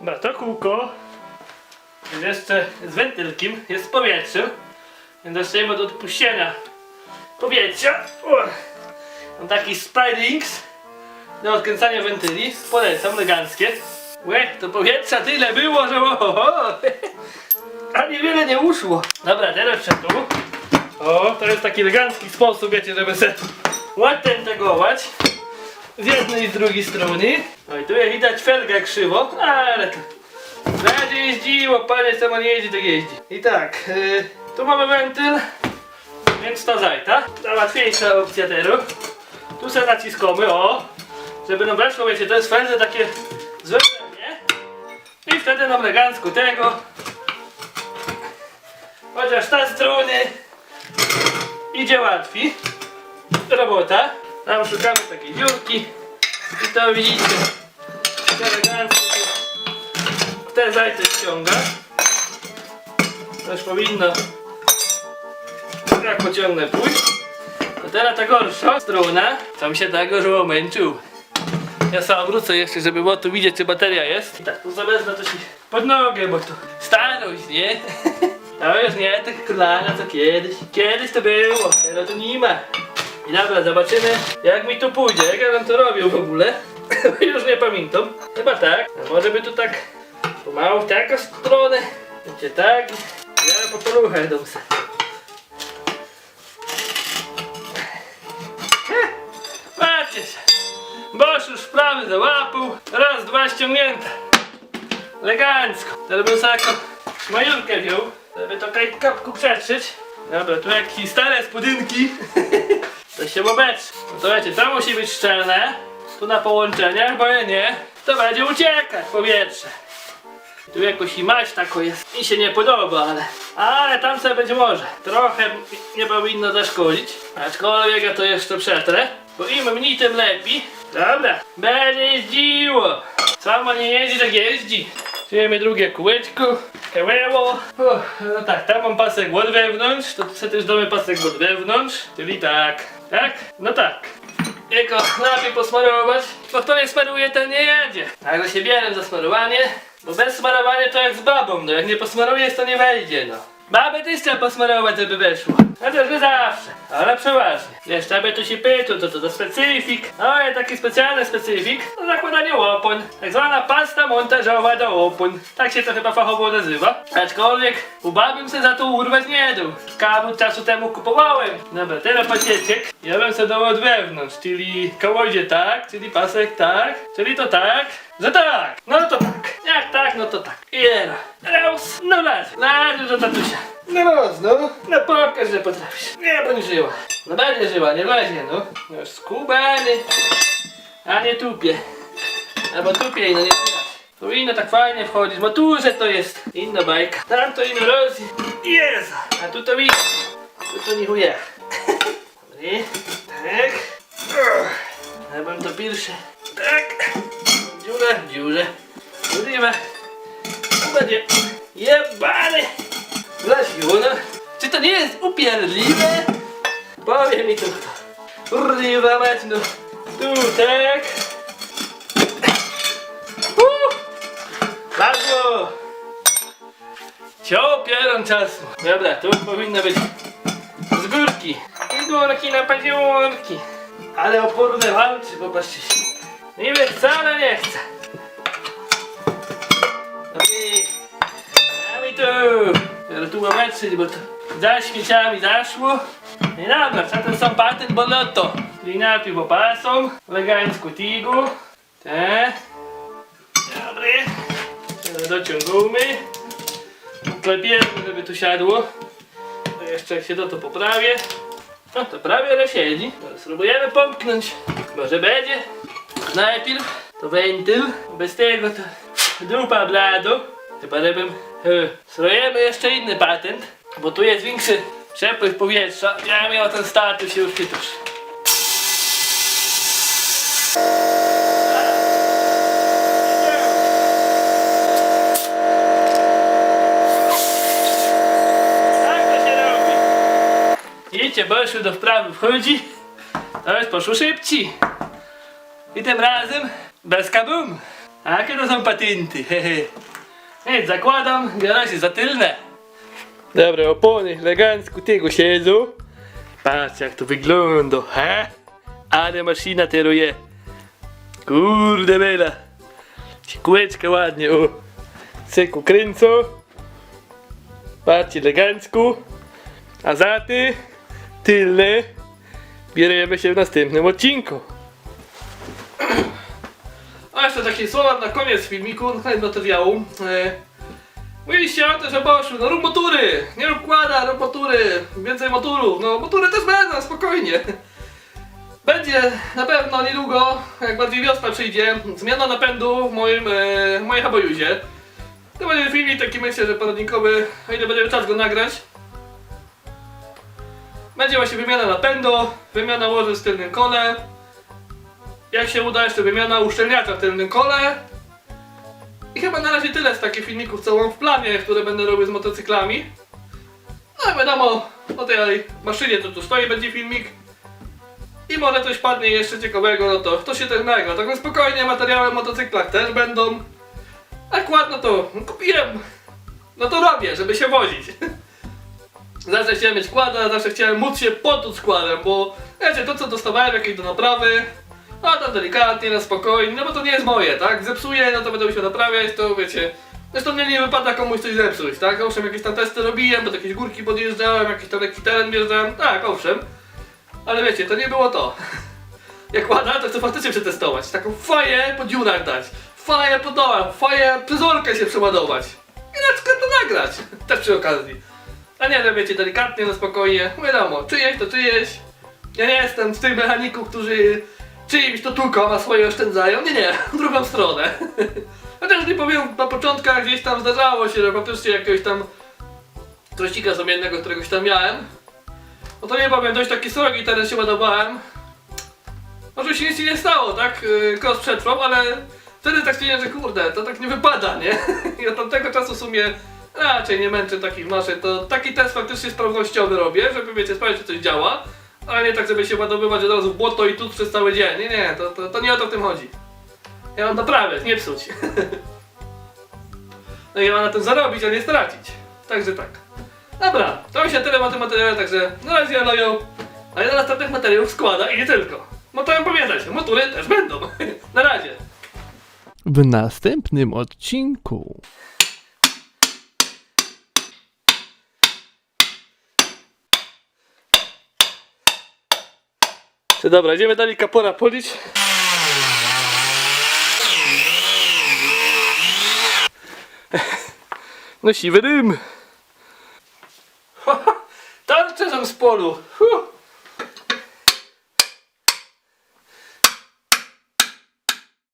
Dobra, to kółko jest jeszcze z wentylkiem, jest z powietrzem. Więc zaczniemy od odpuszczenia powietrza. Mam taki Spridings do odkręcania wentyli. Polecam, eleganckie. Łe, to powietrza tyle było, że ohoho. A niewiele nie uszło. Dobra, teraz tu. O, to jest taki elegancki sposób, wiecie, żeby se ładnie integrować. Z jednej i z drugiej strony. No i tu jest widać felgę krzywo, ale to będzie jeździło, panie samo nie jeździ, tak jeździ. I tak, yy, tu mamy wentyl, więc ta zajta. Ta łatwiejsza opcja teraz. Tu se naciskamy, o, żeby nam weszło, wiecie, to jest felże takie zwyczajnie. I wtedy nam elegancko tego. Chociaż ta strony idzie łatwiej. Robota. Tam szukamy takiej dziurki. I to widzicie. Elegancko te zajce ściąga. Też powinno jak pociągnę pójść. To teraz ta gorsza struna. Tam się tak gorzo męczył. Ja sam wrócę jeszcze, żeby było tu widzieć, czy bateria jest. I tak, tu zawezmę to się pod nogę, bo tu starość, nie? To już nie tak kolana co kiedyś. Kiedyś to było, teraz to nie ma. I dobra, zobaczymy jak mi tu pójdzie, jak ja bym to robił w ogóle. już nie pamiętam. Chyba tak. A może by tu tak pomału w taką stronę. Będzie tak. Ja po poluchach dam se. Patrzcie się. Boż już prawy załapał. Raz, dwa ściągnięte. Elegancko. Teraz bym sobie majurkę wziął, żeby to kapku przetrzeć. Dobra, tu jakieś stare spódynki. To się obecz. No to wiecie, to musi być szczelne. Tu na połączeniach, bo ja nie, to będzie uciekać powietrze. Tu jakoś i mać tako jest. Mi się nie podoba, ale... Ale tam sobie być może. Trochę nie powinno zaszkodzić. Aczkolwiek ja to jeszcze przetrę. Bo im mniej, tym lepiej. Dobra. Będzie jeździło. Samo nie jeździ, tak jeździ. Wiemy drugie kółeczko. Kełeło. Uff, No tak, tam mam pasek od wewnątrz. To sobie też damy pasek od wewnątrz. Czyli tak. Tak? No tak. Jego lepiej posmarować, bo kto nie smaruje, ten nie jedzie. Także się bierę za smarowanie, bo bez smarowania to jak z babą, no jak nie posmarujesz, to nie wejdzie, no. Babę też trzeba posmarować, żeby weszło. Chociaż nie zawsze, ale przeważnie. Wiesz, aby tu się pytu, to to to specyfik. No i taki specjalny specyfik, to zakładanie łopon. Tak zwana pasta montażowa do łopon. Tak się to chyba fachowo nazywa. Aczkolwiek u babym se za to urwać nie dał. Kabut czasu temu kupowałem. Dobra, teraz pakieciek. Ja bym se dał od wewnątrz, czyli koło idzie tak, czyli pasek tak, czyli to tak, że tak. No to tak. Jak tak, no to tak. I era. Raz, no raz. Raz do tatusia. No raz, no. No pokaż, że potrafisz. Nie bądź żyła. No będzie żyła, nie lezie, no. No już skubany. A nie tupie. Albo tupie i no nie widać. Powinno tak fajnie wchodzić, bo tu, że to jest inna bajka. Tam to inna rozji. Jezu. A tu to widać. Tu to nie chuje. Dobry. Tak. Uch. Ja bym to pierwsze. Tak. Dziura w dziurze. Urywa. Będzie jebany. Zasiło, Czy to nie jest upierdliwe? Powie mi to kto. Urywa mać, no. Tu tak. Uh. Bardzo. Ciął pieron czasu. Dobra, tu powinno być z górki. I górki na paziorki. Ale oporne walczy, popatrzcie się. Niby wcale nie. Okej. A mi tu. Teraz tu łameczeć, bo to za śmieciami zaszło. I dobra, ten sam patent boloto. Czyli najpierw opasą, elegancko tigu. Te. Dobry. Teraz dociągamy. Klepiemy, żeby tu siadło. To jeszcze jak się to, to poprawię. No to prawie że siedzi. Spróbujemy pomknąć. Może będzie. Najpierw to wentyl. Bez tego to dupa blado. Chyba żebym... e, Strojemy jeszcze inny patent. Bo tu jest większy przepływ powietrza. Ja miał ten status już tytuż. Tak. Widzicie, Boszu do wprawy wchodzi, to poszło szybciej. I tym razem bez kabum. A jakie to są patenty? Hehe. Nic, zakładam, biorę się za tylne. Dobra, opony elegancko tego siedzą. Patrz jak to wygląda, he? Ale maszyna teruje. Kurde bela. Się Kółeczka ładnie, o. Seku kręcą. Patrz elegancko. A za ty, tylne, bierzemy się w następnym odcinku. Jeszcze takie słowa na koniec filmiku, na koniec materiału. E, mówiliście o tym, że Boszu, no rób motury, nie rób kłada, rób motury, więcej motorów, no motury też będą, spokojnie. Będzie na pewno niedługo, jak bardziej wiosna przyjdzie, zmiana napędu w moim, e, w mojej. To będzie filmik taki myślę, że poradnikowy, o ile będzie czas go nagrać. Będzie właśnie wymiana napędu, wymiana łoży w tylnym kole. Jak się uda jeszcze wymiana uszczelniacza w tylnym kole. I chyba na razie tyle z takich filmików, co mam w planie, które będę robił z motocyklami. No i wiadomo, o tej maszynie, co tu stoi, będzie filmik. I może coś padnie jeszcze ciekawego, no to to się nagra. Tak więc spokojnie, materiały o motocyklach też będą. Akurat no to kupiłem, no to robię, żeby się wozić. Zawsze chciałem mieć składa, zawsze chciałem móc się potuć składem, bo wiecie, to co dostawałem jakieś do naprawy, no to delikatnie, na spokojnie, no bo to nie jest moje, tak? Zepsuję, no to będę musiał naprawiać, to wiecie. Zresztą mnie nie wypada komuś coś zepsuć, tak? Owszem, jakieś tam testy robiłem, bo do jakieś górki podjeżdżałem, jakiś tam lekki teren tak, owszem. Ale wiecie, to nie było to. Jak ładna, to chcę faktycznie przetestować. Taką faję po dziurach dać. Faję po dołach, faję przez orkę się przeładować. I na przykład to nagrać. Też przy okazji. A nie, że wiecie, delikatnie, na spokojnie. Wiadomo, czyjeś to czyjeś. Ja nie jestem z tych mechaników, którzy czyimś to tylko, a swoje oszczędzają. Nie, nie, w drugą stronę. Chociaż nie powiem, na początkach gdzieś tam zdarzało się, że faktycznie jakiegoś tam trościka zamiennego, któregoś tam miałem. No to nie powiem, dość taki srogi teraz się ładowałem. Może się nic nie stało, tak? Kos przetrwał, ale wtedy tak stwierdziłem, że kurde, to tak nie wypada, nie? I od tamtego czasu w sumie raczej nie męczę takich maszyn. To taki test faktycznie sprawnościowy robię, żeby wiecie, sprawdzić, czy coś działa. Ale nie tak, żeby się ładowywać od razu w błoto i tu przez cały dzień. Nie, nie, to, to, to nie o to w tym chodzi. Ja mam naprawiać, nie psuć. no i ja mam na tym zarobić, a nie stracić. Także tak. Dobra, to się tyle o tym materiale, także na razie. A ja do następnych materiałów składa i nie tylko. Motorem pamiętać, motury też będą. na razie. W następnym odcinku. Dobra, idziemy dalej kapora polić. No siwy dym. Tarcze są z polu.